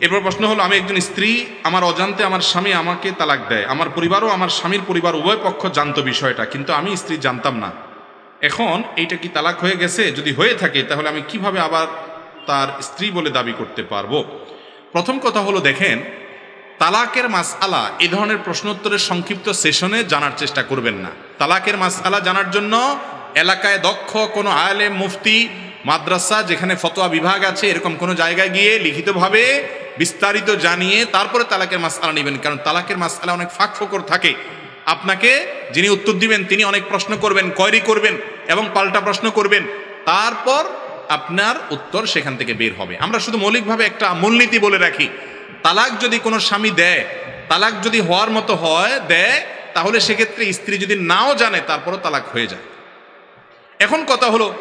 এরপর প্রশ্ন হলো, আমি একজন স্ত্রী, আমার অজান্তে আমার স্বামী আমাকে তালাক দেয়। আমার পরিবারও আমার স্বামীর পরিবার, উভয় পক্ষ জানতো বিষয়টা, কিন্তু আমি স্ত্রী জানতাম না। এখন এইটা কি তালাক হয়ে গেছে? যদি হয়ে থাকে, তাহলে আমি কীভাবে আবার তার স্ত্রী বলে দাবি করতে পারব? প্রথম কথা হলো, দেখেন, তালাকের মাসআলা এ ধরনের প্রশ্নোত্তরের সংক্ষিপ্ত সেশনে জানার চেষ্টা করবেন না। তালাকের মাসআলা জানার জন্য এলাকায় দক্ষ কোনো আলেম, মুফতি মাদ্রাসা, যেখানে ফতোয়া বিভাগ আছে, এরকম কোনো জায়গায় গিয়ে লিখিতভাবে বিস্তারিত জানিয়ে তারপরে তালাকের মাসআলা নেবেন। কারণ তালাকের মাসআলা অনেক ফাঁক ফোকর থাকে। আপনাকে যিনি উত্তর দিবেন, তিনি অনেক প্রশ্ন করবেন কয়রি করবেন এবং পাল্টা প্রশ্ন করবেন। তারপর আপনার উত্তর সেখান থেকে বের হবে। আমরা শুধু মৌলিকভাবে একটা মূলনীতি বলে রাখি। তালাক যদি কোনো স্বামী দেয়, তালাক যদি হওয়ার মতো হয়, দেয়, তাহলে সেক্ষেত্রে স্ত্রী যদি নাও জানে, তারপরও তালাক হয়ে যায়। এখন কথা হলো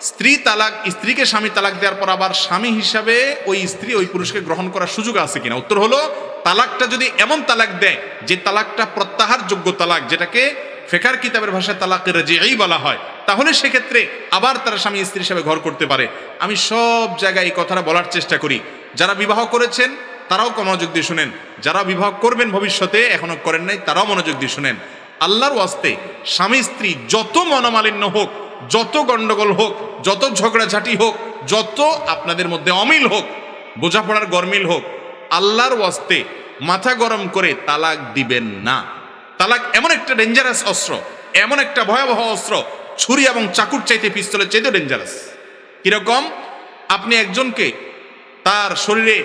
স্ত্রী তালাক, স্ত্রীকে স্বামী তালাক দেওয়ার পর আবার স্বামী হিসাবে ওই স্ত্রী ওই পুরুষকে গ্রহণ করার সুযোগ আছে কিনা? উত্তর হলো, তালাকটা যদি এমন তালাক দেয়, যে তালাকটা প্রত্যাহার যোগ্য তালাক, যেটাকে ফেকার কিতাবের ভাষায় তালাকের যেই বলা হয়, তাহলে সেক্ষেত্রে আবার তারা স্বামী স্ত্রী হিসাবে ঘর করতে পারে। আমি সব জায়গায় এই কথাটা বলার চেষ্টা করি। যারা বিবাহ করেছেন, তারাও মনোযোগ দিয়ে শুনেন। যারা বিবাহ করবেন ভবিষ্যতে এখনও করেন নাই, তারাও মনোযোগ দিয়ে শুনেন। আল্লাহর ওয়াস্তে স্বামী স্ত্রী যত মনোমালিন্য হোক যত গন্ডগোল হোক, যত ঝগড়াঝাটি হোক, যত আপনাদের মধ্যে অমিল হোক, বোঝাপড়ার গরমিল হোক, আল্লাহর ওয়াস্তে মাথা গরম করে তালাক দিবেন না। তালাক এমন একটা ডেঞ্জারাস অস্ত্র, এমন একটা ভয়াবহ অস্ত্র, ছুরি এবং চাকুর চাইতে পিস্তলের চাইতে ডেঞ্জারাস কীরকম? আপনি একজনকে তার শরীরে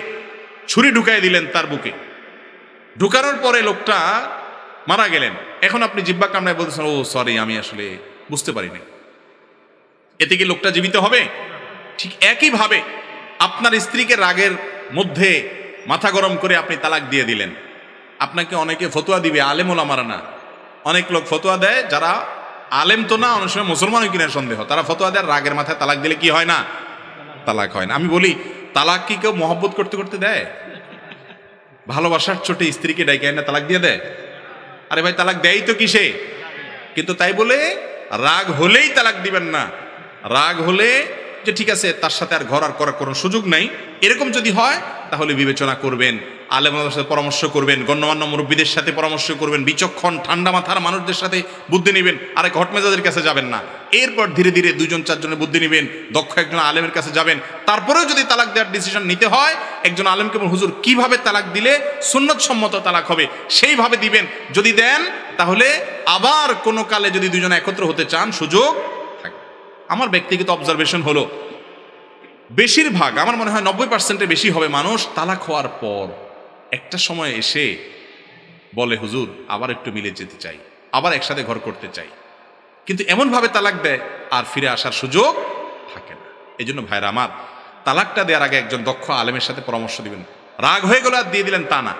ছুরি ঢুকাই দিলেন তার বুকে। ঢুকানোর পরে লোকটা মারা গেলেন। এখন আপনি জিব্বা কামড়ায় বলতেছেন, ও সরি আমি আসলে বুঝতে পারিনি। এতে কি লোকটা জীবিত হবে? ঠিক একইভাবে আপনার স্ত্রীকে রাগের মধ্যে মাথা গরম করে আপনি তালাক দিয়ে দিলেন। আপনাকে অনেকে ফতোয়া দিবে, আলেম ওলামারা না। অনেক লোক ফতোয়া দেয়, যারা আলেম তো না, অনেক সময় মুসলমানও কিনা সন্দেহ। তারা ফতোয়া দেয়, রাগের মাথায় তালাক দিলে কি হয় না? তালাক হয় না। আমি বলি, তালাক কি কেউ মহব্বত করতে করতে দেয়? ভালোবাসার চোটে স্ত্রীকে ডাইকে না তালাক দিয়ে দেয়? আরে ভাই, তালাক দেয় তো কিসে? কিন্তু তাই বলে রাগ হলেই তালাক দিবেন না। রাগ হলে যে ঠিক আছে, তার সাথে আর ঘর আর করার কোনো সুযোগ নাই। এরকম যদি হয়, তাহলে বিবেচনা করবেন, আলেমদের সাথে পরামর্শ করবেন, গণ্যমান্য মুরব্বীদের সাথে পরামর্শ করবেন, বিচক্ষণ, ঠান্ডা মাথার মানুষদের সাথে বুদ্ধি নেবেন আরেক হটমেজাদের কাছে যাবেন না। এরপর ধীরে ধীরে দুজন চারজনের বুদ্ধি নেবেন, দক্ষ একজন আলেমের কাছে যাবেন। তারপরেও যদি তালাক দেওয়ার ডিসিশন নিতে হয়, একজন আলেমকে হুজুর কীভাবে তালাক দিলে সুন্নত সম্মত তালাক হবে, সেইভাবে দিবেন। যদি দেন, তাহলে আবার কোনো কালে যদি দুজন একত্র হতে চান, সুযোগ আমার ব্যক্তিগত অবজারভেশন হলো, বেশিরভাগ, আমার মনে হয় নব্বই পার্সেন্টের বেশি হবে মানুষ তালাক হওয়ার পর একটা সময় এসে বলে, হুজুর, আবার একটু মিলে যেতে চাই, আবার একসাথে ঘর করতে চাই। কিন্তু এমনভাবে তালাক দেয় আর ফিরে আসার সুযোগ থাকে না। এই জন্য ভাইরা আমার, তালাকটা দেওয়ার আগে একজন দক্ষ আলেমের সাথে পরামর্শ দিবেন। রাগ হয়ে গেল আর দিয়ে দিলেন তা না।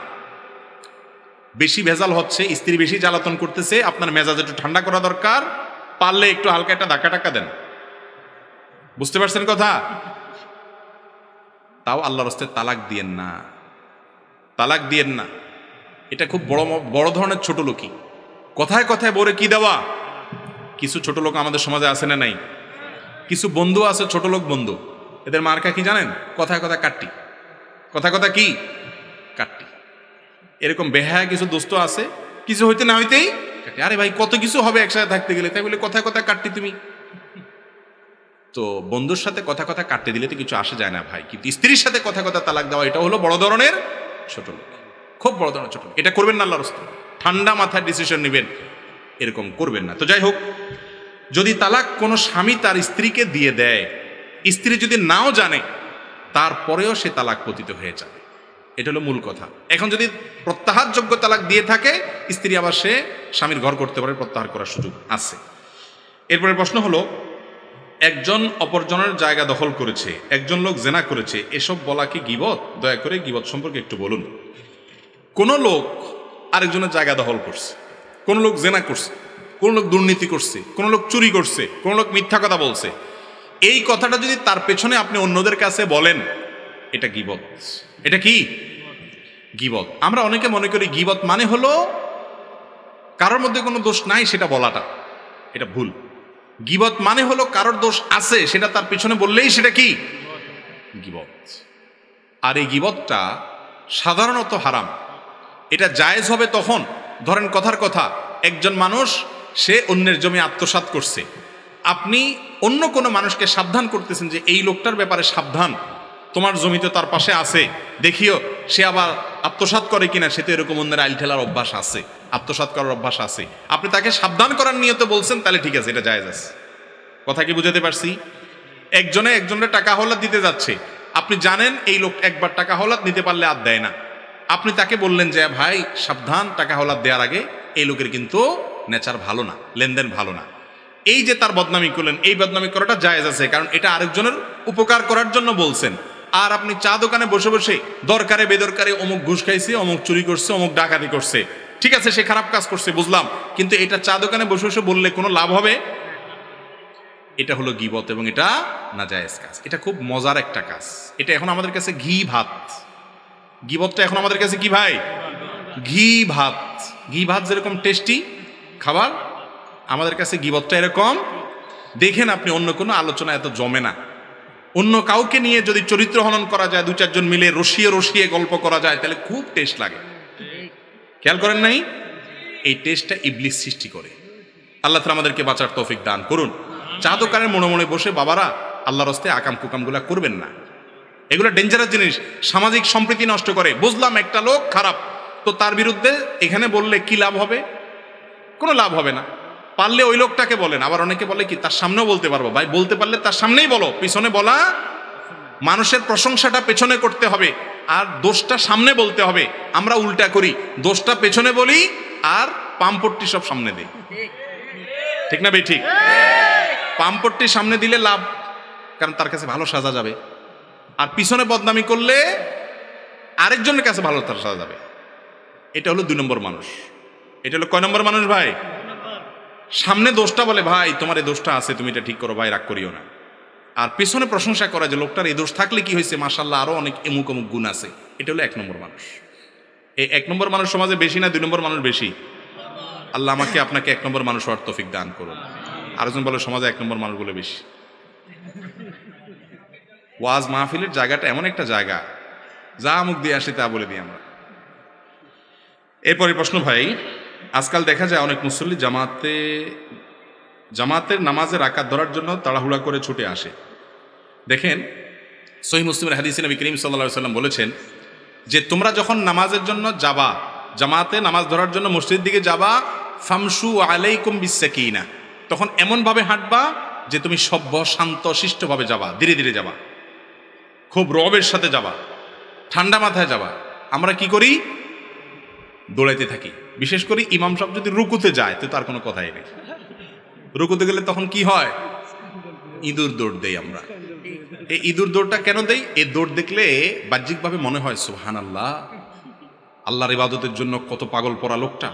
বেশি ভেজাল হচ্ছে, স্ত্রী বেশি জ্বালাতন করতেছে, আপনার মেজাজ একটু ঠান্ডা করা দরকার, পারলে একটু হালকা একটা ধাক্কা টাক্কা দেন। বুঝতে পারছেন কথা? তাও আল্লাহর হস্তে তালাক দিয়েন না। তালাক দিয়েন না। এটা খুব বড় বড় ধরনের ছোট লোকই। কথায় কথায় বলে কি দেওয়া? কিছু ছোট লোক আমাদের সমাজে আছে না নাই? কিছু বন্ধু আছে, ছোট লোক বন্ধু। এদের মার্কা কি জানেন? কথায় কথায় কাটটি। কথা কথা কি? কাটটি। এরকম বেহায়া কিছু দোস্ত আছে? কিছু হইতে না হইতেই। আরে ভাই, কত কিছু হবে একসাথে থাকতে গেলে? তাই বলে কথায় কথায় কাটটি তুমি। তো বন্ধুর সাথে কথা কথা কাটতে দিলে তো কিছু আসে যায় না ভাই। কিন্তু স্ত্রীর সাথে কথা কথা তালাক দেওয়া, এটা হলো বড় ধরনের ছোট লোক। খুব বড় ধরনের ছোট লোক। এটা করবেন না আল্লাহর রাস্তা ঠান্ডা মাথায় ডিসিশন নেবেন। এরকম করবেন না। তো যাই হোক, যদি তালাক কোনো স্বামী তার স্ত্রীকে দিয়ে দেয়, স্ত্রী যদি নাও জানে, তারপরেও সে তালাক পতিত হয়ে যাবে। এটা হলো মূল কথা। এখন যদি প্রত্যাহারযোগ্য তালাক দিয়ে থাকে, স্ত্রী আবার সে স্বামীর ঘর করতে পারে, প্রত্যাহার করার সুযোগ আছে। এরপরে প্রশ্ন হলো একজন অপরজনের জায়গা দখল করেছে, একজন লোক জেনা করেছে, এসব বলা কি গিবত? দয়া করে গিবত সম্পর্কে একটু বলুন। কোন লোক আরেকজনের জায়গা দখল করছে, কোন লোক জেনা করছে, কোন লোক দুর্নীতি করছে, কোন লোক চুরি করছে, কোন লোক মিথ্যা কথা বলছে, এই কথাটা যদি তার পেছনে আপনি অন্যদের কাছে বলেন, এটা গিবত। এটা কি? গিবত। আমরা অনেকে মনে করি গিবত মানে হলো কারোর মধ্যে কোনো দোষ নাই সেটা বলাটা, এটা ভুল। গিবত মানে হলো কারোর দোষ আছে, সেটা তার পিছনে বললেই সেটা কি? গিবত। আর এই গিবতটা সাধারণত হারাম। এটা জায়েজ হবে তখন। ধরেন কথার কথা, একজন মানুষ, সে অন্যের জমি আত্মসাৎ করছে। আপনি অন্য কোনো মানুষকে সাবধান করতেছেন যে এই লোকটার ব্যাপারে সাবধান। তোমার জমিতে তার পাশে আছে। দেখিও, সে আবার আত্মসাৎ করে কিনা, সে তো এরকম অন্যের আইল ঠেলার অভ্যাস আছে। আত্মসাৎ করার অভ্যাস আছে। আপনি তাকে সাবধান করার নিয়ত বলছেন, তাহলে ঠিক আছে, এটা জায়েজ আছে। কথা কি বুঝাতে পারছি? একজনে একজনের টাকা হলাত দিতে যাচ্ছে। আপনি জানেন এই লোক একবার টাকা হলাত নিতে পারলে আর দেয় না। আপনি তাকে বললেন যে, ভাই, সাবধান, টাকা হলাত দেওয়ার আগে এই লোকের কিন্তু নেচার ভালো না, লেনদেন ভালো না। এই যে তার বদনামি করলেন, এই বদনামি করাটা জায়েজ আছে, কারণ এটা আরেকজনের উপকার করার জন্য বলছেন। আর আপনি চা দোকানে বসে বসে দরকারে, বেদরকারে অমুক ঘুষ খাইছে, অমুক চুরি করছে, অমুক ডাকাতি করছে। ঠিক আছে, সে খারাপ কাজ করছে, বুঝলাম। কিন্তু এটা চা দোকানে বসে বসে বললে কোনো লাভ হবে? এটা হলো গিবত এবং এটা নাজায়েজ কাজ। এটা খুব মজার একটা কাজ। এটা এখন আমাদের কাছে ঘি ভাত। গিবতটা এখন আমাদের কাছে কি ভাই? ঘি ভাত। ঘি ভাত যেরকম টেস্টি খাবার, আমাদের কাছে গিবতটা এরকম। দেখেন আপনি অন্য কোনো আলোচনা এত জমে না। অন্য কাউকে নিয়ে যদি চরিত্র হনন করা যায় দু চারজন মিলে রসিয়ে রসিয়ে গল্প করা যায়, তাহলে খুব টেস্ট লাগে। খেয়াল করেন নাই? এই টেস্টটা ইবলিস সৃষ্টি করে। আল্লাহ তাআলা আমাদেরকে বাঁচার তৌফিক দান করুন। চা দোকানের মনে মনে বসে বাবারা, আল্লাহর হস্তে আকাম কুকামগুলা করবেন না। এগুলো ডেঞ্জারাস জিনিস, সামাজিক সম্প্রীতি নষ্ট করে। বুঝলাম একটা লোক খারাপ, তো তার বিরুদ্ধে এখানে বললে কি লাভ হবে? কোনো লাভ হবে না। পারলে ওই লোকটাকে বলেন। আবার অনেকে বলে কি, তার সামনেও বলতে পারব। ভাই, বলতে পারলে তার সামনেই বলো। পিছনে বলা, মানুষের প্রশংসাটা পেছনে করতে হবে। আর দোষটা সামনে বলতে হবে। আমরা উল্টা করি। দোষটা পেছনে বলি আর পাম্পট্টি সব সামনে দিই। ঠিক না ভাই? ঠিক। পাম্পট্টি সামনে দিলে লাভ, কারণ তার কাছে ভালো সাজা যাবে। আর পিছনে বদনামি করলে আরেকজনের কাছে ভালো তার সাজা যাবে। এটা হলো দুই নম্বর মানুষ। এটা হলো কয় নম্বর মানুষ ভাই? সামনে দোষটা বলে, ভাই, তোমার এই দোষটা আছে, তুমি এটা ঠিক করো, ভাই, রাগ করিও না। আর পেছনে প্রশংসা করা যে লোকটার এই দোষ থাকলে কি হয়েছে? মাসাল্লাহ আরও অনেক এমুক অমুক গুণ আছে। এটা হলো এক নম্বর মানুষ। এই এক নম্বর মানুষ সমাজে বেশি না দুই নম্বর মানুষ বেশি? আল্লাহ আমাকে আপনাকে এক নম্বর মানুষ হওয়ার তফিক দান করুন। আরেকজন বলে, সমাজে এক নম্বর মানুষগুলো বেশি। ওয়াজ মাহফিলের জায়গাটা এমন একটা জায়গা, যা মুখ দিয়ে আসি তা বলে দিই আমরা। এরপরে প্রশ্ন ভাই, আজকাল দেখা যায় অনেক মুসল্লি জামাতে জামাতের নামাজের আকাত ধরার জন্য তাড়াহুড়া করে ছুটে আসে। দেখেন সহি মুসলিমের হাদিস নবী করিম সাল্লা সাল্লাম বলেছেন যে, তোমরা যখন নামাজের জন্য যাবা, জামাতে নামাজ ধরার জন্য মসজিদ দিকে যাবা ফামসু আলাইকুম বিসাকিনা তখন এমনভাবে হাঁটবা যে, তুমি সভ্য, শান্ত, শিষ্টভাবে যাবা, ধীরে ধীরে যাবা। খুব রবের সাথে যাবা, ঠান্ডা মাথায় যাবা। আমরা কি করি? দৌড়াইতে থাকি। বিশেষ করে ইমাম সাহেব যদি রুকুতে যায়, তো তার কোনো কথাই নেই। রুকুতে গেলে তখন কি হয়? ইঁদুর দৌড় দেই আমরা। এই ইঁদুর দৌড়টা কেন দেই? এই দৌড় দেখলে বাহ্যিকভাবে মনে হয় সুহান আল্লাহ আল্লাহর ইবাদতের জন্য কত পাগল পড়া লোকটা।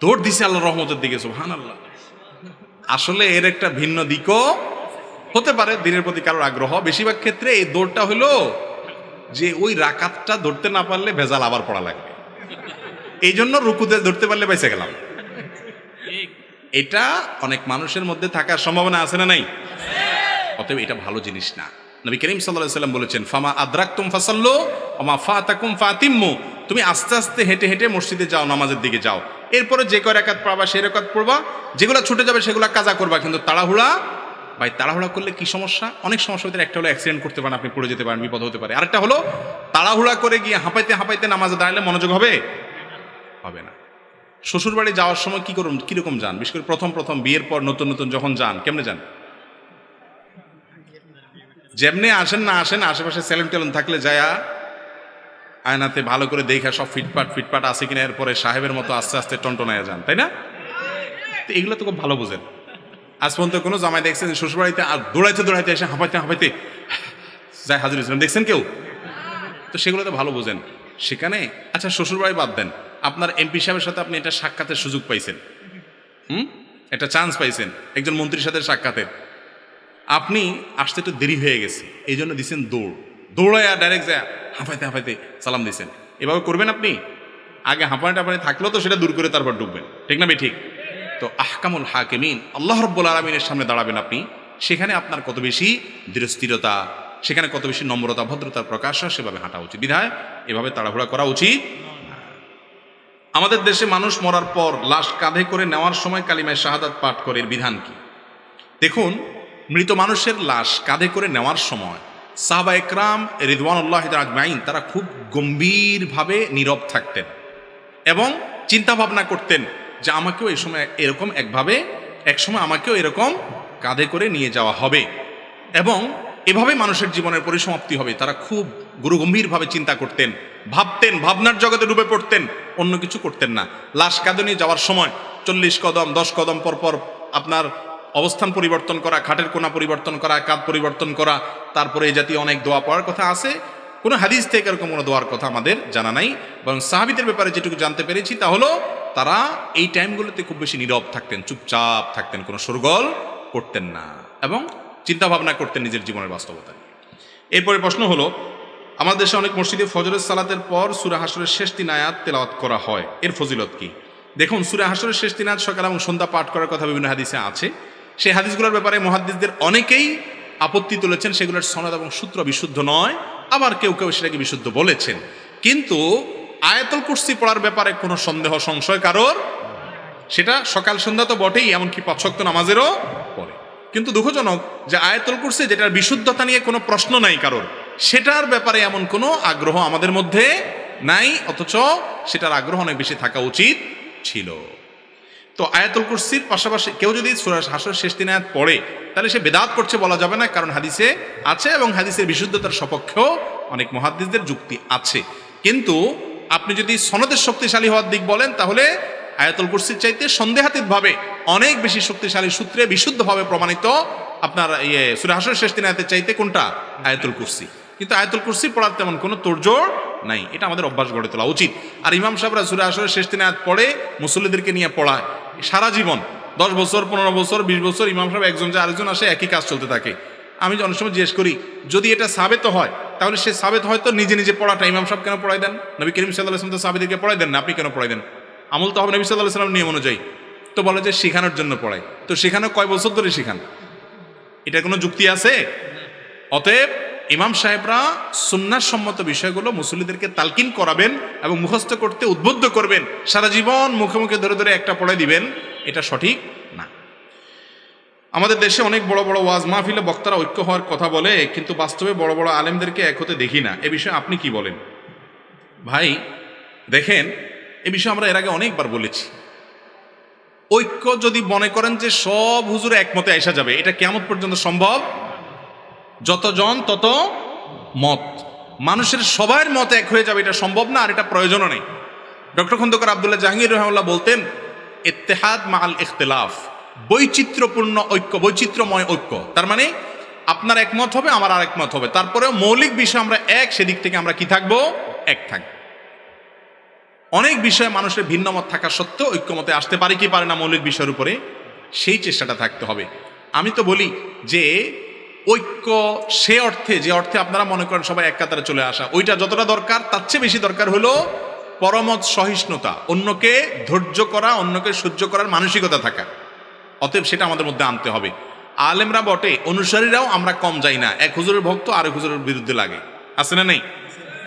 দৌড় দিছে আল্লাহ রহমতের দিকে সুহান আল্লাহ আসলে এর একটা ভিন্ন দিকও হতে পারে, দিনের প্রতি কারোর আগ্রহ। বেশিরভাগ ক্ষেত্রে এই দৌড়টা হলো যে ওই রাকাতটা ধরতে না পারলে ভেজাল আবার পড়া লাগবে। এই জন্য রুকুতে ধরতে পারলে বেঁচে গেলাম। এটা অনেক মানুষের মধ্যে থাকার সম্ভাবনা আছে না নাই? অতএব এটা ভালো জিনিস না। নবী করিম সাল্লাম বলেছেন, ফামা আদ্রাক্তুম ফাসাল্লো অমা ফাতাকুম ফাতিম্মু। তুমি আস্তে আস্তে হেঁটে হেঁটে মসজিদে যাও, নামাজের দিকে যাও। এরপরে যে কয় রেখাত পড়বা, সেই রেখাত পড়বা। যেগুলো ছুটে যাবে, সেগুলো কাজা করবা, কিন্তু তাড়াহুড়া, ভাই, তাড়াহুড়া করলে কি সমস্যা? অনেক সমস্যা হতে একটা হলো অ্যাক্সিডেন্ট করতে পারেন, আপনি পড়ে যেতে পারেন, বিপদ হতে পারে। আরেকটা হলো, তাড়াহুড়া করে গিয়ে হাঁপাইতে হাঁপাইতে নামাজে দাঁড়ালে মনোযোগ হবে? হবে না। শ্বশুর বাড়ি যাওয়ার সময় কি করুন কীরকম যান? বিশেষ করে প্রথম প্রথম বিয়ের পর নতুন নতুন যখন যান, কেমনে যান? যেমনি আসেন না আসেন, আশেপাশে সেলুন টেলুন থাকলে যায়া আয়নাতে ভালো করে দেখা, সব ফিটপাট ফিটপাট আছে কিনা, এরপরে সাহেবের মতো আস্তে আস্তে টনটনায় যান, তাই না? তো এগুলো তো খুব ভালো বোঝেন। আজ পর্যন্ত কোনো জামাই দেখছেন শ্বশুরবাড়িতে আর দৌড়াইতে দৌড়াইতে এসে হাঁপাইতে হাঁপাইতে যায় হাজির হয়েছিলেন দেখছেন কেউ? তো সেগুলো তো ভালো বোঝেন। সেখানে আচ্ছা শ্বশুরবাড়ি বাদ দেন। আপনার এমপি সাহেবের সাথে আপনি এটা সাক্ষাতের সুযোগ পাইছেন। হুম? একটা চান্স পাইছেন, একজন মন্ত্রীর সাথে সাক্ষাতের। আপনি আসতে একটু দেরি হয়ে গেছে, এই জন্য দিচ্ছেন দৌড়। দৌড়ায় ডাইরেক্ট যায় হাঁপাইতে হাঁপাইতে সালাম দিচ্ছেন এভাবে করবেন আপনি? আগে হাঁপানি টাপানি থাকলেও তো সেটা দূর করে তারপর ঢুকবেন ঠিক না ঠিক। তো আহকামুল হাকিমিন, আল্লাহ রব্বুল আলমিনের সামনে দাঁড়াবেন আপনি। সেখানে আপনার কত বেশি দৃঢ়স্থিরতা সেখানে কত বেশি নম্রতা ভদ্রতার প্রকাশ হয় সেভাবে হাঁটা উচিত। বিধায় এভাবে তাড়াহুড়া করা উচিত। আমাদের দেশে মানুষ মরার পর লাশ কাঁধে করে নেওয়ার সময় কালিমায় শাহাদাত পাঠ করে বিধান কি? দেখুন, মৃত মানুষের লাশ কাঁধে করে নেওয়ার সময় সাহবা একরাম রিদওয়ানুল্লাহ আজমাইন তারা খুব গম্ভীরভাবে নীরব থাকতেন এবং চিন্তা ভাবনা করতেন যে আমাকেও এই সময় এরকম একভাবে, একসময় আমাকেও এরকম কাঁধে করে নিয়ে যাওয়া হবে এবং এভাবে মানুষের জীবনের পরিসমাপ্তি হবে। তারা খুব গুরুগম্ভীরভাবে চিন্তা করতেন, ভাবতেন, ভাবনার জগতে ডুবে পড়তেন, অন্য কিছু করতেন না। লাশ কাঁধে নিয়ে যাওয়ার সময় চল্লিশ কদম, দশ কদম পর পর আপনার অবস্থান পরিবর্তন করা, খাটের কোনা পরিবর্তন করা, কাঁধ পরিবর্তন করা, তারপরে এই জাতীয় অনেক দোয়া পড়ার কথা আছে। কোনো হাদিস থেকে এরকম কোনো দোয়ার কথা আমাদের জানা নাই। বরং সাহাবিদের ব্যাপারে যেটুকু জানতে পেরেছি তা হলো, তারা এই টাইমগুলোতে খুব বেশি নীরব থাকতেন, চুপচাপ থাকতেন, কোনো সুরগল করতেন না এবং চিন্তা ভাবনা করতেন নিজের জীবনের বাস্তবতা এরপরে প্রশ্ন হলো আমাদের দেশে অনেক মসজিদে ফজরের সালাতের পর সুরা হাসরের শেষ তিন আয়াত তেলাওয়াত করা হয়। এর ফজিলত কি? দেখুন, সুরা হাসরের শেষ তিন আয়াত সকাল এবং সন্ধ্যা পাঠ করার কথা বিভিন্ন হাদিসে আছে। সেই হাদিসগুলোর ব্যাপারে মহাদিসদের অনেকেই আপত্তি তুলেছেন, সেগুলোর সনদ এবং সূত্র বিশুদ্ধ নয়। আবার কেউ কেউ সেটাকে বিশুদ্ধ বলেছেন। কিন্তু আয়াতুল কুরসি পড়ার ব্যাপারে কোনো সন্দেহ, সংশয় কারোর? সেটা সকাল, সন্ধ্যা তো বটেই, এমনকি পাঁচক্ত নামাজেরও পড়ে কিন্তু দুঃখজনক যে আয়াতুল কুরসি, যেটার বিশুদ্ধতা নিয়ে কোনো প্রশ্ন নাই কারোর। সেটার ব্যাপারে এমন কোনো আগ্রহ আমাদের মধ্যে নাই, অথচ সেটার আগ্রহ অনেক বেশি থাকা উচিত ছিল। তো আয়াতুল কুরসির পাশাপাশি কেউ যদি সুরাজ হাসর শেষ দিন আয়াত পড়ে, তাহলে সে বেদাত করছে বলা যাবে না, কারণ হাদিসে আছে এবং হাদিসের বিশুদ্ধতার সপক্ষেও অনেক মহাদ্দিসদের যুক্তি আছে। কিন্তু আপনি যদি সনদের শক্তিশালী হওয়ার দিক বলেন, তাহলে আয়াতুল কুরসির চাইতে সন্দেহাতীতভাবে অনেক বেশি শক্তিশালী সূত্রে বিশুদ্ধভাবে প্রমাণিত আপনার ইয়ে সুরা হাসর শেষ দিন আয়াতের চাইতে কোনটা? আয়াতুল কুরসি। কিন্তু আয়াতুল কুরসি পড়ার তেমন কোনো তোড়জোড় নাই। এটা আমাদের অভ্যাস গড়ে তোলা উচিত। আর ইমাম সাহেবরা সুরে আসরের শেষ দিনে আয়াত পড়ে, মুসল্লিদেরকে নিয়ে পড়ায়। সারা জীবন, দশ বছর, পনেরো বছর, বিশ বছর ইমাম সাহেব একজন যে আরেকজন আসে, একই কাজ চলতে থাকে। আমি অনেক সময় জিজ্ঞেস করি, যদি এটা সাবেত হয়, তাহলে সে সাবেত হয়তো নিজে নিজে পড়াটা ইমাম সাহেব কেন পড়াই দেন? নবী করিম সাল্লাহ আসলাম তো সাবেদিকে পড়াই দেন না, আপনি কেন পড়াই দেন? আমল তো হবে নবী সাল্লাহ সাল্লাম নিয়ম অনুযায়ী। তো বলে যে শেখানোর জন্য পড়াই তো শেখানো কয় বছর ধরে শেখান? এটার কোনো যুক্তি আছে? অতএব ইমাম সাহেবরা সুন্নার সম্মত বিষয়গুলো মুসল্লিদেরকে তালকিন করাবেন এবং মুখস্থ করতে উদ্বুদ্ধ করবেন। সারা জীবন মুখে মুখে ধরে ধরে একটা পড়ে দিবেন, এটা সঠিক না। আমাদের দেশে অনেক বড় বড় ওয়াজ মাহফিলে বক্তারা ঐক্য হওয়ার কথা বলে, কিন্তু বাস্তবে বড় বড় আলেমদেরকে এক হতে দেখি না। এ বিষয়ে আপনি কি বলেন? ভাই, দেখেন, এ বিষয়ে আমরা এর আগে অনেকবার বলেছি। ঐক্য যদি মনে করেন যে সব হুজুর একমতে আসা যাবে, এটা কেমন পর্যন্ত সম্ভব যতজন, তত মত। মানুষের সবার মত এক হয়ে যাবে, এটা সম্ভব না, আর এটা প্রয়োজনও নেই। ডক্টর খন্দকার আবদুল্লাহ জাহাঙ্গীর রহমাল্লাহ বলতেন, ইত্তেহাদ মাল ইখতলাফ। বৈচিত্র্যপূর্ণ ঐক্য, বৈচিত্র্যময় ঐক্য। তার মানে আপনার একমত হবে, আমার আর একমত হবে। তারপরেও মৌলিক বিষয় আমরা এক, সেদিক থেকে আমরা কি থাকব? এক থাকব। অনেক বিষয়ে মানুষের ভিন্ন মত থাকা সত্ত্বেও ঐক্যমতে আসতে পারে কি পারে না মৌলিক বিষয়ের উপরে, সেই চেষ্টাটা থাকতে হবে। আমি তো বলি যে ঐক্য, সে অর্থে, যে অর্থে আপনারা মনে করেন সবাই এক কাতারে চলে আসা, ওইটা যতটা দরকার, তার চেয়ে বেশি দরকার হলো পরমত সহিষ্ণুতা, অন্যকে ধৈর্য করা, অন্যকে সহ্য করার মানসিকতা থাকা। অতএব সেটা আমাদের মধ্যে আনতে হবে। আলেমরা বটে, অনুসারীরাও আমরা কম যাই না, এক হুজুরের ভক্ত আরেক হুজুরের বিরুদ্ধে লাগে। আছে না নেই?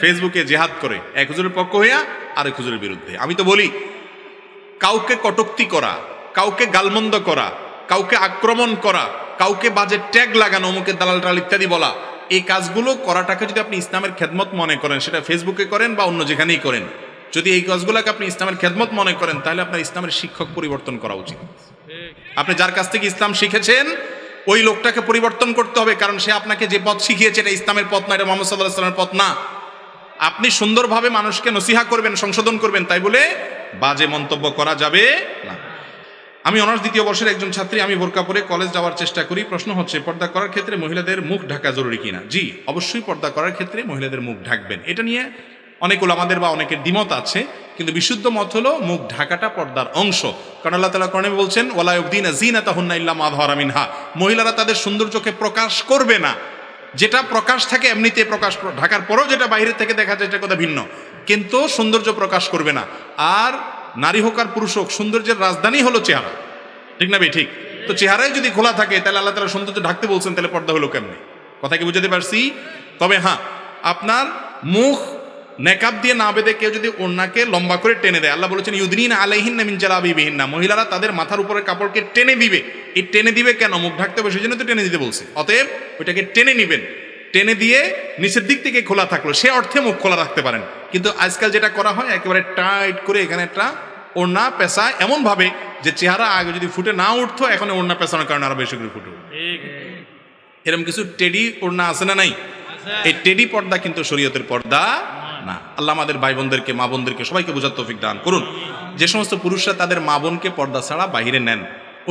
ফেসবুকে জেহাদ করে, এক হুজুরের পক্ষ হইয়া আরেক হুজুরের বিরুদ্ধে। আমি তো বলি, কাউকে কটুক্তি করা, কাউকে গালমন্দ করা কাউকে আক্রমণ করা, কাউকে বাজে ট্যাগ লাগানো, অমুকের দালাল টাল ইত্যাদি বলা, এই কাজগুলো করাটাকে যদি আপনি ইসলামের খেদমত মনে করেন, সেটা ফেসবুকে করেন বা অন্য যেখানেই করেন, যদি এই কাজগুলোকে আপনি ইসলামের খেদমত মনে করেন, তাহলে আপনার ইসলামের শিক্ষক পরিবর্তন করা উচিত। আপনি যার কাছ থেকে ইসলাম শিখেছেন, ওই লোকটাকে পরিবর্তন করতে হবে, কারণ সে আপনাকে যে পথ শিখিয়েছে, এটা ইসলামের পথ না, এটা মোহাম্মদ সাল্লাহ ইসলামের পথ না। আপনি সুন্দরভাবে মানুষকে নসিহা করবেন, সংশোধন করবেন, তাই বলে বাজে মন্তব্য করা যাবে না। আমি অনার্স দ্বিতীয় বর্ষের একজন ছাত্রী, আমি বোরকা পরে কলেজ যাওয়ার চেষ্টা করি। প্রশ্ন হচ্ছে, পর্দা করার ক্ষেত্রে মহিলাদের মুখ ঢাকা জরুরি কিনা? জি, অবশ্যই পর্দা করার ক্ষেত্রে মহিলাদের মুখ ঢাকবেন। এটা নিয়ে অনেক ওলামাদের বা অনেকের দ্বিমত আছে, কিন্তু বিশুদ্ধ মত হলো মুখ ঢাকাটা পর্দার অংশ। কারণ আল্লাহ তালা কর্ণে বলছেন ওলায়ুদ্দিন জিনা তাহুন্না ইল্লা মাধহরা মিনহা। মহিলারা তাদের সৌন্দর্যকে প্রকাশ করবে না। যেটা প্রকাশ থাকে এমনিতে প্রকাশ ঢাকার পরেও যেটা বাইরে থেকে দেখা যায় এটা কথা ভিন্ন। কিন্তু সৌন্দর্য প্রকাশ করবে না। আর নারী হোক আর পুরুষ হোক, সৌন্দর্যের রাজধানী হলো চেহারা। ঠিক না ভাই? ঠিক। তো চেহারায় যদি খোলা থাকে, তাহলে আল্লাহ তালা সৌন্দর্য ঢাকতে বলছেন, তাহলে পর্দা হলো কেমনি? কথা কি বুঝাতে পারছি? তবে হ্যাঁ আপনার মুখ নেকাব দিয়ে না বেঁধে কেউ যদি ওনাকে লম্বা করে টেনে দেয়, আল্লাহ বলেছেন ইউদিন নামিন জালাবিবিহিন না মহিলারা তাদের মাথার উপরে কাপড়কে টেনে দিবে। এই টেনে দিবে কেন? মুখ ঢাকতে হবে সেই জন্য তো টেনে দিতে বলছে। অতএব ওইটাকে টেনে নিবেন। টেনে দিয়ে নিচের দিক থেকে খোলা থাকল। সে অর্থে মুখ খোলা রাখতে পারেন। কিন্তু আজকাল যেটা করা হয় একেবারে টাইট করে এখানে একটা ওড়না পেশা এমন ভাবে যে চেহারা আগে যদি ফুটে না উঠতো এখন ওড়না পেছানোর কারণে আরও বেশি করে ফুটে। এরকম কিছু টেডি ওড়না আছে না নাই? এই টেডি পর্দা কিন্তু শরীয়তের পর্দা না। আল্লাহ আমাদের ভাই বোনদেরকে মা বোনদেরকে সবাইকে বোঝার তৌফিক দান করুন। যে সমস্ত পুরুষরা তাদের মা বোনকে পর্দা ছাড়া বাহিরে নেন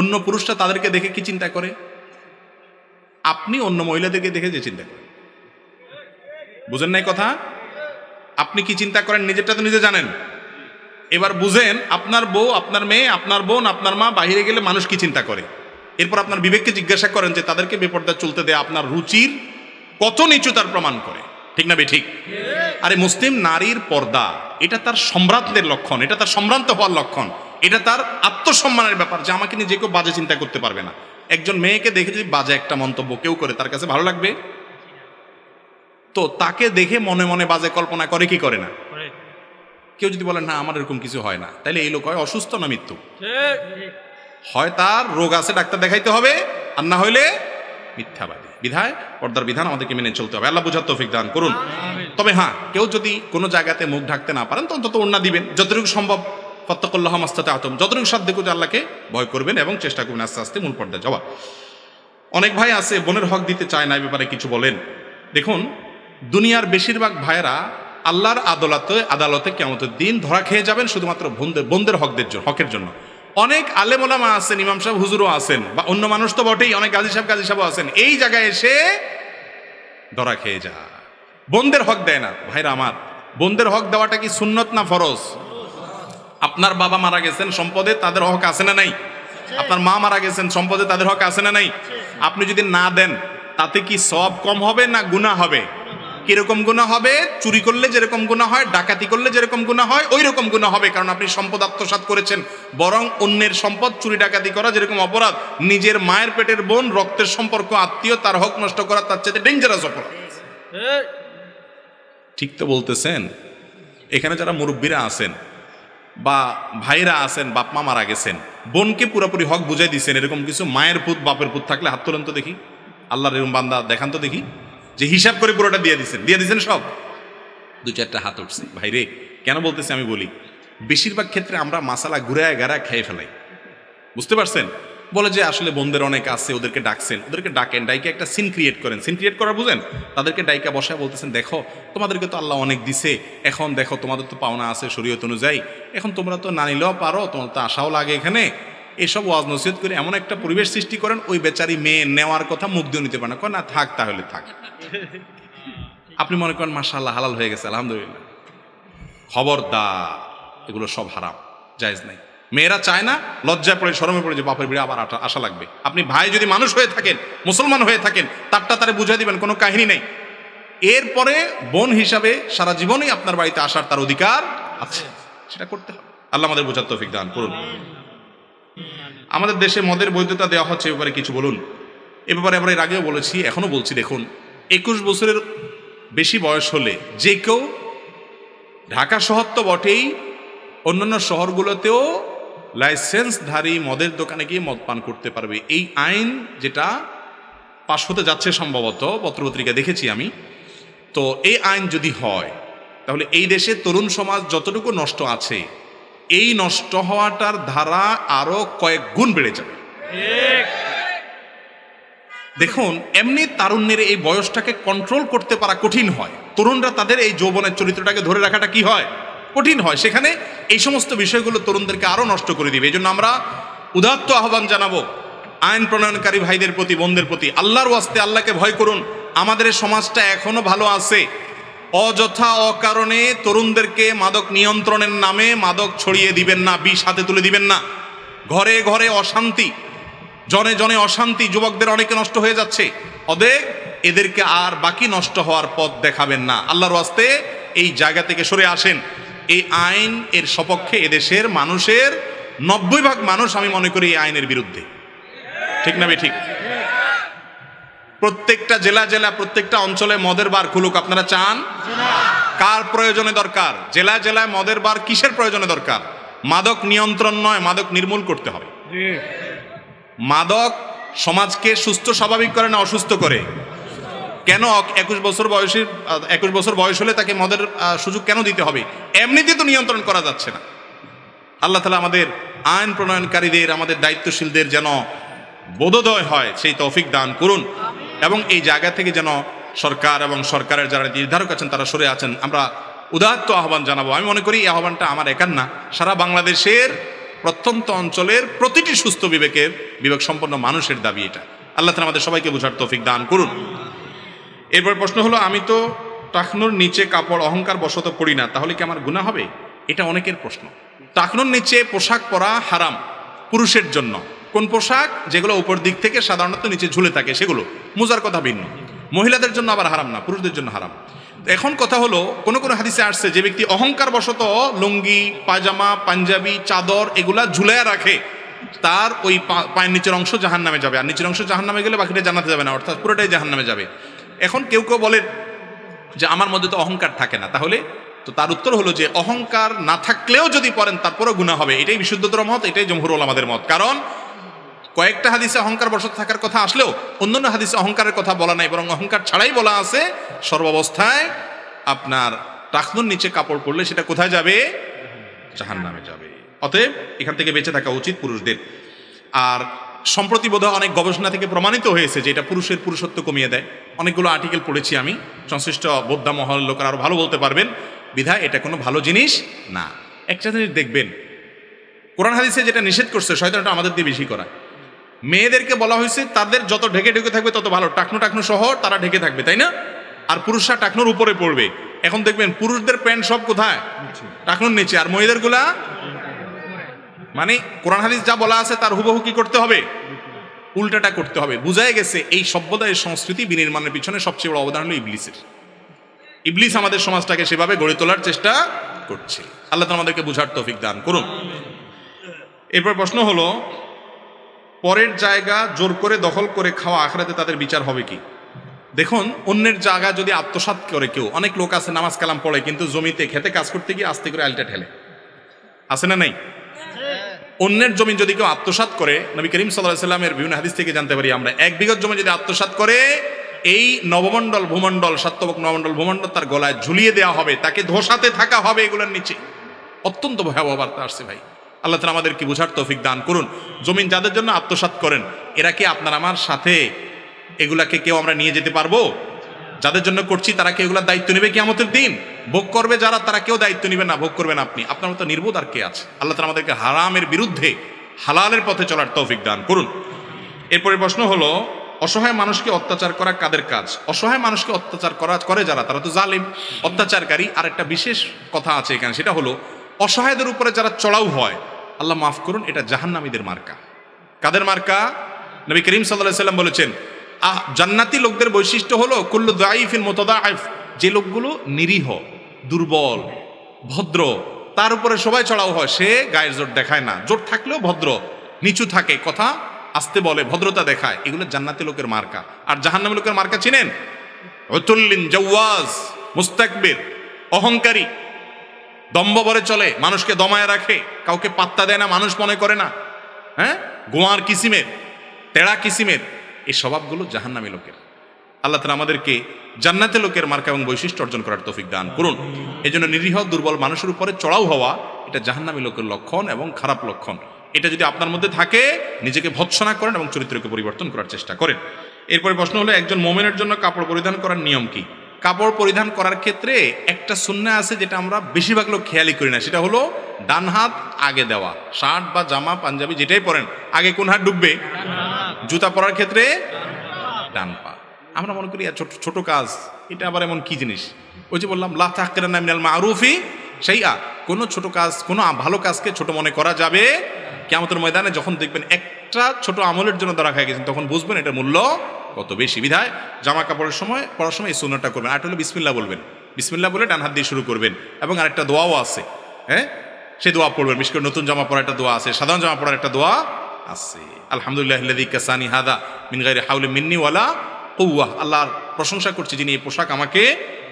অন্য পুরুষরা তাদেরকে দেখে কি চিন্তা করে? আপনি অন্য মহিলাদেরকে দেখে যে চিন্তা করেন বুঝেন নাই কথা? আপনি কি চিন্তা করেন? নিজেরটা তো নিজে জানেন। এবার বুঝেন, আপনার বউ, আপনার মেয়ে, আপনার বোন, আপনার মা বাইরে গেলে মানুষ কি চিন্তা করে? এরপর আপনার বিবেককে জিজ্ঞাসা করেন যে তাদেরকে বেপর্দা চলতে দেয়া আপনার রুচির কত নিচু তার প্রমাণ করে? ঠিক না ঠিক আরে মুসলিম নারীর পর্দা, এটা তার সম্রাটদের লক্ষণ, এটা তার সম্ভ্রান্ত হওয়ার লক্ষণ, এটা তার আত্মসম্মানের ব্যাপার যে আমাকে নিয়ে যে কেউ বাজে চিন্তা করতে পারবে না। একজন মেয়েকে দেখে যদি বাজে একটা মন্তব্য কেউ করে, তার কাছে ভালো লাগবে? তো তাকে দেখে মনে মনে বাজে কল্পনা করে কি করে না? কেউ যদি বলে না আমার এরকম কিছু হয় না তাহলে এই লোক হয় অসুস্থ না মৃত্যু? হয় তার রোগ আছে ডাক্তার দেখাইতে হবে আর না হইলে মিথ্যাবাদী। বিধায় পর্দার বিধান আমাদেরকে মেনে চলতে হবে। আল্লাহ বুঝার তৌফিক দান করুন। তবে হ্যাঁ কেউ যদি কোনো জায়গাতে মুখ ঢাকতে না পারেন তো অন্তত অন্য দিবেন। যতটুকু সম্ভব ফত্তকল্লাহ মাস্তাতে আতম যতটুকু সাধ্য করে আল্লাহকে ভয় করবেন এবং চেষ্টা করবেন আস্তে আস্তে মূল পর্দায় যাওয়া অনেক ভাই আছে বোনের হক দিতে চায় না এই ব্যাপারে কিছু বলেন। দেখুন দুনিয়ার বেশিরভাগ ভাইয়েরা আল্লাহর আদালতে আদালতে কেমতের দিন ধরা খেয়ে যাবেন শুধুমাত্র বোনদের বোনদের হকদের জন্য, হকের জন্য। অনেক আলেমোলামা আছেন, ইমাম সাহেব হুজুরও আছেন, বা অন্য মানুষ তো বটেই, অনেক গাজী সাহেব, গাজী সাহেবও আছেন। এই জায়গায় এসে ধরা খেয়ে যা। বোনদের হক দেয় না। ভাইরা আমার বোনদের হক দেওয়াটা কি সুন্নত না ফরজ? আপনার বাবা মারা গেছেন, সম্পদে তাদের হক আছে না নাই? আপনার মা মারা গেছেন, সম্পদে তাদের হক আছে না নাই? আপনি যদি না দেন, তাতে কি সব কম হবে না গুণা হবে? কীরকম গুণা হবে? চুরি করলে যেরকম গুণা হয় ডাকাতি করলে যেরকম গুণা হয় ওই রকম গুণা হবে কারণ আপনি সম্পদ আত্মসাৎ করেছেন। বরং অন্যের সম্পদ চুরি ডাকাতি করা যেরকম অপরাধ নিজের মায়ের পেটের বোন রক্তের সম্পর্ক আত্মীয় তার হক নষ্ট করা তার চাইতে ডেঞ্জারাস অপরাধ। ঠিক তো বলতেছেন। এখানে যারা মুরব্বীরা আছেন বা ভাইরা আছেন বাপ মা মারা গেছেন বোনকে পুরোপুরি হক বুঝাই দিচ্ছেন এরকম কিছু মায়ের পুত বাপের পুত থাকলে হাত তোলেন তো দেখি। আল্লাহর এরকম বান্দা দেখান তো দেখি। যে হিসাব করে পুরোটা দিয়ে দিচ্ছেন দিয়ে দিচ্ছেন সব? দু চারটা হাত উঠছে। ভাইরে কেন বলতেছি আমি বলি? বেশিরভাগ ক্ষেত্রে আমরা মাসালা ঘুরায় গাড়ায় খেয়ে ফেলাই। বুঝতে পারছেন? বলে যে আসলে বন্ধের অনেক আছে, ওদেরকে ডাকছেন। ওদেরকে ডাকেন, ডাইকে একটা সিন ক্রিয়েট করেন। সিন ক্রিয়েট করা বুঝেন? তাদেরকে ডাইকা বসায় বলতেছেন, দেখো, তোমাদেরকে তো আল্লাহ অনেক দিছে। এখন দেখো, তোমাদের তো পাওনা আছে শরীয়ত অনুযায়ী। এখন তোমরা তো না নিলেও পারো তোমার তো আশাও লাগে এখানে। এসব ওয়াজ নসিহত করে এমন একটা পরিবেশ সৃষ্টি করেন, ওই বেচারি মেয়ে নেওয়ার কথা মুখ দিয়ে নিতে পারে না। না, থাক তাহলে, থাক। আপনি মনে করেন, মাশাআল্লাহ, হালাল হয়ে গেছে, আলহামদুলিল্লাহ। খবরদার, এগুলো সব হারাম, জায়েজ নাই। মেয়েরা চায় না, লজ্জায় পড়ে, শরমে পড়ে যে বাপের বিড়ে আবার আশা লাগবে। আপনি ভাই যদি মানুষ হয়ে থাকেন, মুসলমান হয়ে থাকেন, তারটা তারে বুঝাই দিবেন, কোনো কাহিনী নেই। এরপরে বোন হিসাবে সারা জীবনই আপনার বাড়িতে আসার তার অধিকার আছে। সেটা করতে হবে। আল্লাহ আমাদের বোঝার তৌফিক দান করুন। আমাদের দেশে মদের বৈধতা দেওয়া হচ্ছে, এ ব্যাপারে কিছু বলুন। এ ব্যাপারে আমরা এর আগেও বলেছি, এখনও বলছি, দেখুন। একুশ বছরের বেশি বয়স হলে যে কেউ ঢাকা শহর তো বটেই, অন্যান্য শহরগুলোতেও লাইসেন্সধারী মদের দোকানে গিয়ে মদ পান করতে পারবে। এই আইন যেটা পাশ হতে যাচ্ছে সম্ভবত পত্রপত্রিকা দেখেছি আমি। তো এই আইন যদি হয়, তাহলে এই দেশে তরুণ সমাজ যতটুকু নষ্ট আছে এই নষ্ট হওয়াটার ধারা আরও কয়েক গুণ বেড়ে যাবে। দেখুন, এমনি তারুণ্যের এই বয়সটাকে কন্ট্রোল করতে পারা কঠিন হয়। তরুণরা তাদের এই যৌবনের চরিত্রটাকে ধরে রাখাটা কি হয়? কঠিন হয়। সেখানে এই সমস্ত বিষয়গুলো তরুণদেরকে আরও নষ্ট করে দিবে। এই জন্য আমরা উদাত্ত আহ্বান জানাব, আইন প্রণয়নকারী ভাইদের প্রতি, বোনদের প্রতি, আল্লাহর ওয়াস্তে আল্লাহকে ভয় করুন। আমাদের সমাজটা এখনও ভালো আছে। অযথা অকারণে তরুণদেরকে মাদক নিয়ন্ত্রণের নামে মাদক ছড়িয়ে দিবেন না, বিষ হাতে তুলে দিবেন না। ঘরে ঘরে অশান্তি, জনে জনে অশান্তি যুবকদের অনেকে নষ্ট হয়ে যাচ্ছে। অদেক এদেরকে আর বাকি নষ্ট হওয়ার পথ দেখাবেন না। আল্লাহর ওয়াস্তে এই জায়গা থেকে সরে আসেন। এই আইন এর সপক্ষে এদেশের মানুষের নব্বই ভাগ মানুষ আমি মনে করি এই আইনের বিরুদ্ধে। ঠিক না ঠিক? প্রত্যেকটা জেলা জেলা প্রত্যেকটা অঞ্চলে মদের বার খুলুক আপনারা চান? কার প্রয়োজনে দরকার? জেলা জেলায় মদের বার কিসের প্রয়োজনে দরকার? মাদক নিয়ন্ত্রণ নয় মাদক নির্মূল করতে হবে। মাদক সমাজকে সুস্থ স্বাভাবিক করে না অসুস্থ করে? কেন একুশ বছর বয়সের একুশ বছর বয়স হলে তাকে মদের সুযোগ কেন দিতে হবে? এমনিতে তো নিয়ন্ত্রণ করা যাচ্ছে না। আল্লাহ তালা আমাদের আইন প্রণয়নকারীদের আমাদের দায়িত্বশীলদের যেন বোধোদয় হয় সেই তৌফিক দান করুন। এবং এই জায়গা থেকে যেন সরকার এবং সরকারের যারা নির্ধারক আছেন, তারা সরে আছেন, আমরা উদাত্ত আহ্বান জানাব। আমি মনে করি এই আহ্বানটা আমার একার না। সারা বাংলাদেশের প্রত্যন্ত অঞ্চলের প্রতিটি সুস্থ বিবেকের বিবেক সম্পন্ন মানুষের দাবি এটা। আল্লাহ তালা আমাদের সবাইকে বোঝার তৌফিক দান করুন। এরপর প্রশ্ন হলো, আমি তো টাকনুর নিচে কাপড় অহংকার বশত পড়ি না, তাহলে কি আমার গুণা হবে? এটা অনেকের প্রশ্ন। টাকনুর নিচে পোশাক পরা হারাম, পুরুষের জন্য। কোন পোশাক যেগুলো উপর দিক থেকে সাধারণত নিচে ঝুলে থাকে সেগুলো। মোজার কথা ভিন্ন। মহিলাদের জন্য আবার হারাম না, পুরুষদের জন্য হারাম। এখন কথা হলো, কোন কোন হাদিসে আসছে যে ব্যক্তি অহংকার বশত লুঙ্গি, পায়জামা, পাঞ্জাবি, চাদর এগুলা ঝুলাইয়া রাখে, তার ওই পায়ের নিচের অংশ জাহান নামে যাবে। আর নিচের অংশ জাহান নামে গেলে বাকিটা জানাতে যাবে না, অর্থাৎ পুরোটাই জাহান নামে যাবে। এখন কেউ কেউ বলে যে আমার মধ্যে তো অহংকার থাকে না, তাহলে তো তার উত্তর হলো যে অহংকার না থাকলেও যদি পড়েন তারপরেও গুণা হবে। এটাই বিশুদ্ধতর মত এটাই জমহুর আমাদের মত। কারণ কয়েকটা হাদিসে অহংকার বসত থাকার কথা আসলেও অন্যান্য হাদিসে অহংকারের কথা বলা নাই, বরং অহংকার ছাড়াই বলা আছে, সর্বাবস্থায় আপনার টাকনুর নিচে কাপড় পরলে সেটা কোথায় যাবে? জাহান নামে যাবে। অতএব এখান থেকে বেঁচে থাকা উচিত পুরুষদের। আর সম্প্রতি বোধহয় অনেক গবেষণা থেকে প্রমাণিত হয়েছে যে এটা পুরুষের পুরুষত্ব কমিয়ে দেয়। অনেকগুলো আর্টিকেল পড়েছি আমি। সংশ্লিষ্ট বোদ্ধা মহল লোকেরা আরও ভালো বলতে পারবেন। বিধায় এটা কোনো ভালো জিনিস না। একটা জিনিস দেখবেন। কোরআন হাদিসে যেটা নিষেধ করছে, শয়তানটা আমাদের দিয়ে বেশি করা মেয়েদেরকে বলা হয়েছে তাদের যত ঢেকে ঢেকে থাকবে তত ভালো। টাকনো টাকনো সহ তারা ঢেকে থাকবে তাই না? আর পুরুষরা টাকনোর উপরে পড়বে। এখন দেখবেন পুরুষদের প্যান্ট সব কোথায়? টাকনোর নিচে। আর মহিলাদেরগুলা মানে কোরআন হাদিস যা বলা আছে তার হুবহু কি করতে হবে? উল্টাটা করতে হবে। বুঝাই গেছে এই সভ্যতার সংস্কৃতি বিনির্মাণের পিছনে সবচেয়ে বড় অবদান হলো ইবলিসের। ইবলিস আমাদের সমাজটাকে সেভাবে গড়ে তোলার চেষ্টা করছে। আল্লাহ তাআলা আমাদেরকে বুঝার তৌফিক দান করুন। এরপর প্রশ্ন হলো পরের জায়গা জোর করে দখল করে খাওয়া আখড়াতে তাদের বিচার হবে কি? দেখুন, অন্যের জায়গা যদি আত্মসাৎ করে কেউ, অনেক লোক আছে নামাজ কালাম পড়ে, কিন্তু জমিতে খেতে কাজ করতে গিয়ে আস্তে করে আলটা ঠেলে। আছে না নাই? অন্যের জমি যদি কেউ আত্মসাৎ করে, নবী করিম সাল্লাহ সাল্লামের বিভিন্ন হাদিস থেকে জানতে পারি আমরা, এক বিঘত জমি যদি আত্মসাৎ করে, এই নবমণ্ডল ভূমণ্ডল সাত্তবক নবমণ্ডল ভূমণ্ডল তার গলায় ঝুলিয়ে দেওয়া হবে, তাকে ধোসাতে থাকা হবে এগুলোর নিচে। অত্যন্ত ভয়াবহ বার্তা আসছে ভাই। আল্লাহ তালা আমাদের কি বুঝার তৌফিক দান করুন। জমিন যাদের জন্য আত্মসাৎ করেন, এরা কি আপনার আমার সাথে এগুলাকে কেউ আমরা নিয়ে যেতে পারব? যাদের জন্য করছি, তারা কি এগুলোর দায়িত্ব নেবে কি আমাদের দিন? ভোগ করবে যারা, তারা কেউ দায়িত্ব নেবে না, ভোগ করবেন আপনি। আপনার মতো নির্বোধ আর কে আছে? আল্লাহ তালা আমাদেরকে হারামের বিরুদ্ধে, হালালের পথে চলার তৌফিক দান করুন। এরপরে প্রশ্ন হলো, অসহায় মানুষকে অত্যাচার করা কাদের কাজ? অসহায় মানুষকে অত্যাচার করা করে যারা, তারা তো জালিম। অত্যাচারকারী আর একটা বিশেষ কথা আছে এখানে, সেটা হলো, অসহায়দের উপরে যারা চড়াও হয় আল্লাহ মাফ করুন, এটা জাহান্নামীদের মার্কা। কাদের মার্কা? নবী করিম সাল্লাহ সাল্লাম বলেছেন, আহ, জান্নাতি লোকদের বৈশিষ্ট্য হলো কুল্লু দাইফিন মোতদাইফ যে লোকগুলো নিরীহ, দুর্বল, ভদ্র, তার উপরে সবাই চড়াও হয়। সে গায়ের জোর দেখায় না। জোর থাকলেও ভদ্র, নিচু থাকে, কথা আসতে বলে, ভদ্রতা দেখায়। এগুলো জান্নাতি লোকের মার্কা। আর জাহান্নামী লোকের মার্কা চিনেন? অতুল্লিন জওয়াজ, মুস্তাকবির, অহংকারী দম্ভ ভরে চলে, মানুষকে দমায় রাখে, কাউকে পাত্তা দেয় না, মানুষ মনে করে না। হ্যাঁ? গোয়ার কিসিমের, তেড়া কিসিমের, এই স্বভাবগুলো জাহান্নামী লোকের। আল্লাহ তালা আমাদেরকে জান্নাতে লোকের মার্কা এবং বৈশিষ্ট্য অর্জন করার তৌফিক দান করুন। এই জন্য নিরীহ, দুর্বল মানুষের উপরে চড়াও হওয়া, এটা জাহান্নামী লোকের লক্ষণ এবং খারাপ লক্ষণ। এটা যদি আপনার মধ্যে থাকে, নিজেকে ভৎসনা করেন এবং চরিত্রকে পরিবর্তন করার চেষ্টা করেন। এরপরে প্রশ্ন হলো, একজন মোমেনের জন্য কাপড় পরিধান করার নিয়ম কি? কাপড় পরিধান করার ক্ষেত্রে একটা শূন্য আছে যেটা আমরা বেশিরভাগ লোক খেয়ালই করি না। সেটা হলো ডান হাত আগে দেওয়া। শার্ট বা জামা, পাঞ্জাবি যেটাই পরেন, আগে কোন হাত ডুববে? জুতা পরার ক্ষেত্রে ডান পা। আমরা মনে করি ছোট ছোট কাজ, এটা আবার এমন কি জিনিস? ওই যে বললাম লাহ তাহকের নাম মারুফি সেই আ কোনো ছোট কাজ, কোনো ভালো কাজকে ছোট মনে করা যাবে? কেমতের ময়দানে যখন দেখবেন একটা ছোট আমলের জন্য ধরা খাই গেছেন, তখন বুঝবেন এটার মূল্য কত বেশি বিধায় জামা কাপড়ের সময়, পড়ার সময় এই সুন্নতটা করবেন। আর হলো বিসমিল্লা বলবেন। বিসমিল্লা বলে ডান হাত দিয়ে শুরু করবেন এবং আরেকটা দোয়াও আছে হ্যাঁ? সে দোয়া পড়বেন। বিশেষ করে নতুন জামা পরার একটা দোয়া আছে, সাধারণ জামা পরার একটা দোয়া আছে। আলহামদুলিল্লাহ কাসানি হাদা কৌয়াহ আল্লাহর প্রশংসা করছি যিনি এই পোশাক আমাকে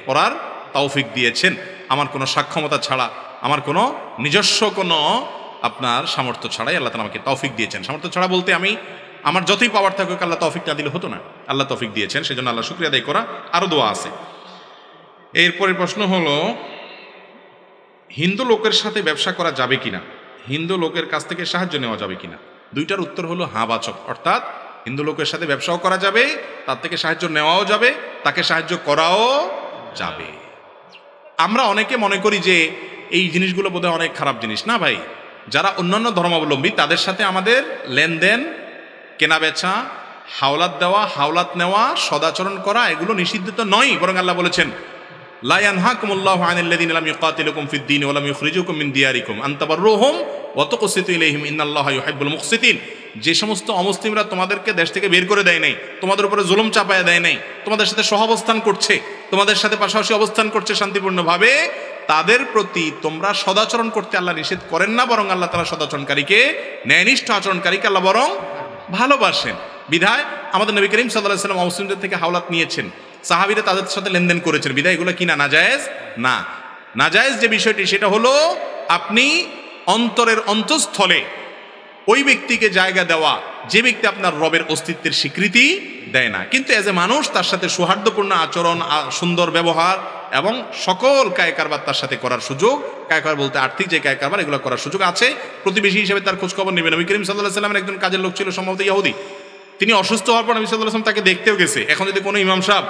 পরার তৌফিক দিয়েছেন। আমার কোনো সাক্ষমতা ছাড়া, আমার কোনো নিজস্ব কোনো আপনার সামর্থ্য ছাড়াই আল্লাহ তালা আমাকে তৌফিক দিয়েছেন। সামর্থ্য ছাড়া বলতে আমি আমার যতই পাওয়ার থাকুক, আল্লাহ তৌফিক না দিলে হতো না। আল্লাহ তৌফিক দিয়েছেন, সেজন্য আল্লাহ শুক্রিয়া আদায় করা আরও দোয়া আছে। এরপরে প্রশ্ন হলো, হিন্দু লোকের সাথে ব্যবসা করা যাবে কিনা? হিন্দু লোকের কাছ থেকে সাহায্য নেওয়া যাবে কিনা? দুইটার উত্তর হলো হাঁ বাচক অর্থাৎ, হিন্দু লোকের সাথে ব্যবসাও করা যাবে, তার থেকে সাহায্য নেওয়াও যাবে, তাকে সাহায্য করাও যাবে। আমরা অনেকে মনে করি যে, এই জিনিসগুলো বোধহয় অনেক খারাপ জিনিস। না ভাই, যারা অন্যান্য ধর্মাবলম্বী, তাদের সাথে আমাদের লেনদেন কেনা বেচা, হাওলাত দেওয়া, হাওলাত নেওয়া, সদাচরণ করা, এগুলো নিষিদ্ধ তো নয় বরং আল্লাহ বলেছেন লাযিনা লাম ইউকাতিলুকুম ফিদ দীন ওয়া লাম ইখরিজুকুম দিয়ারিকুম আন তাবাররুহুম ওয়া তুকসিতু ইলাইহিম ইন্নাল্লাহা ইউহিব্বুল মুকসিতিন। যে সমস্ত অমুসলিমরা তোমাদেরকে দেশ থেকে বের করে দেয় নাই, তোমাদের উপরে জুলুম চাপায়া দেয় নাই, তোমাদের সাথে সহাবস্থান করছে, তোমাদের সাথে পাশাপাশি অবস্থান করছে শান্তিপূর্ণভাবে, তাদের প্রতি তোমরা সদাচরণ করতে আল্লাহ নিষেধ করেন না, বরং আল্লাহ তারা সদাচরণকারীকে, ন্যায়নিষ্ঠ আচরণকারীকে আল্লাহ বরং ভালোবাসেন। বিধায় আমাদের নবী করিম সাল্লাহ সাল্লাম মুসলিমদের থেকে হাওলাত নিয়েছেন। সাহাবিরা তাদের সাথে লেনদেন করেছেন। বিধায় এগুলো কি না, নাজায়েজ? না। নাজায়েজ যে বিষয়টি, সেটা হলো আপনি অন্তরের অন্তঃস্থলে ওই ব্যক্তিকে জায়গা দেওয়া, যে ব্যক্তি আপনার রবের অস্তিত্বের স্বীকৃতি দেয় না। কিন্তু এজ এ মানুষ তার সাথে সৌহার্দ্যপূর্ণ আচরণ সুন্দর ব্যবহার এবং সকল কায় কারবার তার সাথে করার সুযোগ। কায় কারবার বলতে আর্থিক যে কায় কারবার এগুলো করার সুযোগ আছে। প্রতিবেশী হিসেবে তার খোঁজখবর নেবেন নবী করিম সাল্লাহ সাল্লামের একজন কাজের লোক ছিল সম্ভবত ইহুদি তিনি অসুস্থ হওয়ার পর নবী সাল্লাহ সাল্লাম তাকে দেখতেও গেছে। এখন যদি কোনো ইমাম সাহেব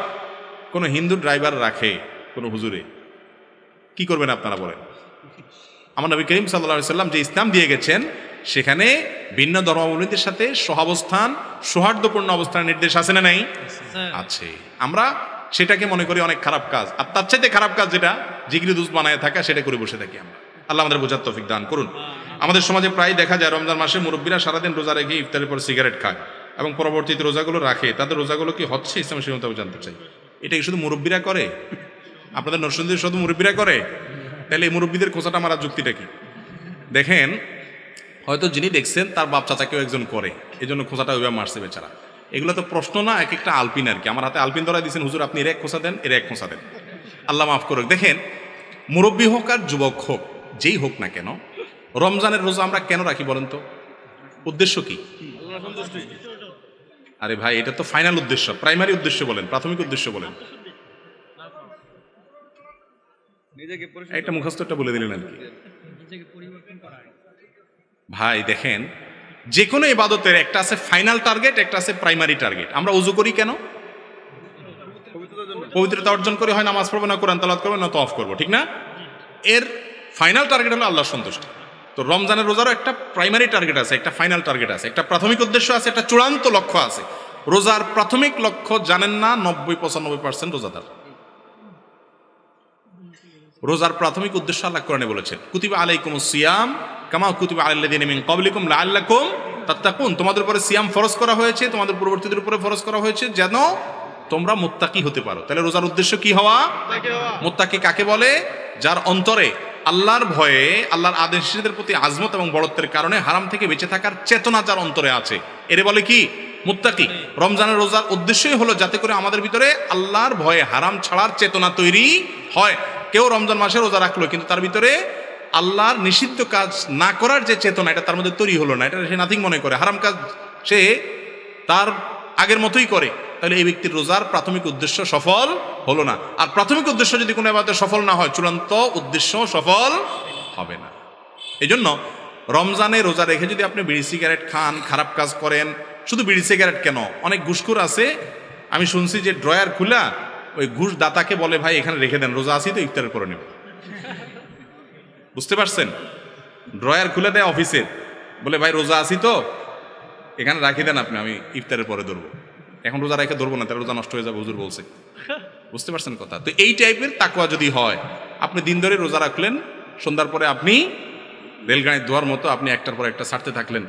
কোনো হিন্দু ড্রাইভার রাখে কোনো হুজুরে কি করবেন আপনারা বলেন? আমার নবী করিম সাল্লা সাল্লাম যে ইসলাম দিয়ে গেছেন সেখানে ভিন্ন ধর্মাবলম্বীদের সাথে সহাবস্থান সৌহার্দ্যপূর্ণ অবস্থানের নির্দেশ আছে না নাই? আছে। আমরা সেটাকে মনে করি অনেক খারাপ কাজ। আর তার চাইতে খারাপ কাজ যেটা জিগরি দুধ বানায় থাকা, সেটা করে বসে থাকি আমরা। আল্লাহ আমাদের বোঝার তৌফিক দান করুন। আমাদের সমাজে প্রায় দেখা যায়, রমজান মাসে মুরব্বীরা সারাদিন রোজা রেখে ইফতারের পর সিগারেট খায় এবং পরবর্তীতে রোজাগুলো রাখে। তাদের রোজাগুলো কি হচ্ছে? ইসলামের সীমত জানতে চাই। এটা কি শুধু মুরব্বীরা করে? আপনাদের নরসিংদীর শুধু মুরব্বীরা করে? তাহলে এই মুরব্বীদের খোঁচাটা মারার যুক্তিটা কি? দেখেন, হয়তো যিনি দেখছেন, তার বাপ চাচাকেও একজন করে। এই জন্য খোঁচাটা ওইভাবে মারছে বেচারা। এগুলো তো প্রশ্ন না এক একটা আলপিন আর কি। আমার হাতে আলপিন ধরা দিয়েছেন হুজুর আপনি এর এক খোঁচা দেন এর এক খোঁচা দেন। আল্লাহ মাফ করুক। দেখেন মুরব্বী হোক আর যুবক হোক যেই হোক না কেন রমজানের রোজা আমরা কেন রাখি বলেন তো? উদ্দেশ্য কি? আরে ভাই এটা তো ফাইনাল উদ্দেশ্য প্রাইমারি উদ্দেশ্য বলেন প্রাথমিক উদ্দেশ্য বলেন। নিজেকে একটা মুখস্থটা বলে দিলেন আর কি। ভাই দেখেন যে কোনো ইবাদতের একটা আছে ফাইনাল টার্গেট একটা আছে প্রাইমারি টার্গেট আমরা উজু করি কেন? পবিত্রতা অর্জন করে হয় নামাজ পড়ব না কোরআন তালাত করব না তফ করব ঠিক না? এর ফাইনাল টার্গেট হলো আল্লাহ সন্তুষ্ট। তো রমজানের রোজারও একটা প্রাইমারি টার্গেট আছে একটা ফাইনাল টার্গেট আছে একটা প্রাথমিক উদ্দেশ্য আছে একটা চূড়ান্ত লক্ষ্য আছে। রোজার প্রাথমিক লক্ষ্য জানেন না নব্বই পঁচানব্বই পার্সেন্ট রোজাদার। রোজার প্রাথমিক উদ্দেশ্য আল্লাহ কোরআনে বলেছেন কুতিবা আলাইকুম সিয়াম কামা কুতিবা আলাইল্লাযিনা মিন ক্বাবলিকুম লাআল্লাকুম তাত্তাকুন। তোমাদের উপরে সিয়াম ফরজ করা হয়েছে, তোমাদের পূর্ববর্তীদের উপরে ফরজ করা হয়েছে যেন তোমরা মুত্তাকি হতে পারো। তাহলে রোজার উদ্দেশ্য কি হওয়া? মুত্তাকি কাকে বলে? যার অন্তরে আল্লাহর ভয়ে, আল্লাহর আদেশের প্রতি আজমত এবং বড়ত্বের কারণে হারাম থেকে বেঁচে থাকার চেতনা যার অন্তরে আছে। এরে বলে কি? মুত্তাকি। রমজানের রোজার উদ্দেশ্যই হলো যাতে করে আমাদের ভিতরে আল্লাহর ভয়ে হারাম ছাড়ার চেতনা তৈরি হয়। কেউ রমজান মাসে রোজা রাখল, কিন্তু তার ভিতরে আল্লাহর নিষিদ্ধ কাজ না করার যে চেতনা, এটা তার মধ্যে তৈরি হলো না। এটা সে নাথিং মনে করে। হারাম কাজ সে তার আগের মতোই করে। তাহলে এই ব্যক্তির রোজার প্রাথমিক উদ্দেশ্য সফল হলো না। আর প্রাথমিক উদ্দেশ্য যদি কোনো এবাদতে সফল না হয়, চূড়ান্ত উদ্দেশ্য সফল হবে না। এই জন্য রমজানে রোজা রেখে যদি আপনি বিড়ি সিগারেট খান, খারাপ কাজ করেন, শুধু বিড়ি সিগারেট কেন? অনেক ঘুষখোর আছে। আমি শুনছি যে ড্রয়ার খুলা, ওই ঘুষ দাতাকে বলে, ভাই, এখানে রেখে দেন, রোজা আসি তো, ইফতার করে নেব। বুঝতে পারছেন? ড্রয়ার খুলে দেয় অফিসের বলে ভাই রোজা আসি তো? এখানে রাখি দেন আপনি আমি ইফতারের পরে ধরবো। এখন রোজা রেখে ধরবো না তাহলে রোজা নষ্ট হয়ে যাবে হুজুর বলছে। বুঝতে পারছেন কথা? তো এই টাইপের তাকুয়া যদি হয় আপনি দিন ধরে রোজা রাখলেন সন্ধ্যার পরে আপনি রেলগাড়ির ধোয়ার মতো আপনি একটার পর একটা ছাড়তে থাকলেন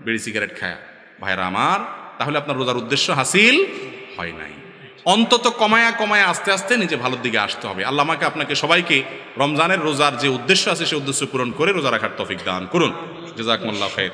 বিড়ি সিগারেট খায়া। ভাইরা আমার তাহলে আপনার রোজার উদ্দেশ্য হাসিল হয় নাই। অন্তত কমায়া কমায়া আস্তে আস্তে নিজে ভালোর দিকে আসতে হবে। আল্লাহ আমাকে আপনাকে সবাইকে রমজানের রোজার যে উদ্দেশ্য আছে, সে উদ্দেশ্য পূরণ করে রোজা রাখার তফিক দান করুন। জেজাকমুল্লাহ খের